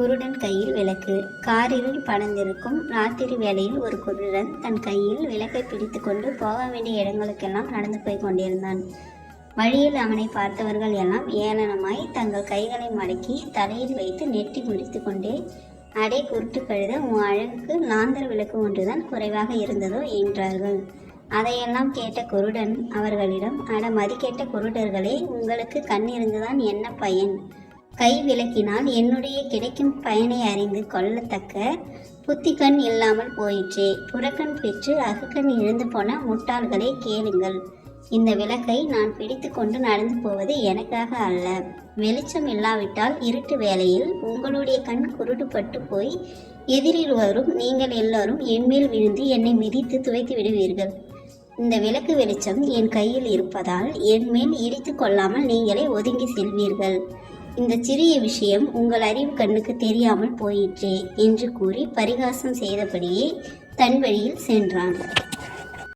குருடன் கையில் விளக்கு. காரில் படர்ந்திருக்கும் ராத்திரி வேளையில் ஒரு குருடன் தன் கையில் விளக்கை பிடித்துக்கொண்டு போக வேண்டிய இடங்களுக்கெல்லாம் நடந்து போய் கொண்டிருந்தான். வழியில் அவனை பார்த்தவர்கள் எல்லாம் ஏளனமாய் தங்கள் கைகளை மடக்கி தலையில் வைத்து நெட்டி முடித்து கொண்டே அடே குருட்டு கழுத உன் அழகுக்கு லாந்தர் விளக்கு ஒன்றுதான் குறைவாக இருந்ததோ? என்றார்கள். அதையெல்லாம் கேட்ட குருடன் அவர்களிடம் அட மதிக்கேட்ட குருடர்களே உங்களுக்கு கண் இருந்துதான் என்ன பயன்? கை விளக்கினால் என்னுடைய கிடைக்கும் பயனை அறிந்து கொள்ளத்தக்க புத்திக்கண் இல்லாமல் போயிற்றே. புறக்கண் பெற்று அகுக்கண் இழந்து போன முட்டாள்களை கேளுங்கள். இந்த விளக்கை நான் பிடித்து கொண்டு நடந்து போவது எனக்காக அல்ல. வெளிச்சம் இல்லாவிட்டால் இருட்டு வேளையில் உங்களுடைய கண் குருடுபட்டு போய் எதிரில் வரும் நீங்கள் எல்லாரும் என்மேல் விழுந்து என்னை மிதித்து துவைத்து விடுவீர்கள். இந்த விளக்கு வெளிச்சம் என் கையில் இருப்பதால் என் மேல் இடித்து கொள்ளாமல் நீங்களே ஒதுங்கி செல்வீர்கள். இந்த சிறிய விஷயம் உங்கள் அறிவு கண்ணுக்கு தெரியாமல் போயிற்றே என்று கூறி பரிகாசம் செய்தபடியே தன் வழியில் சென்றான்.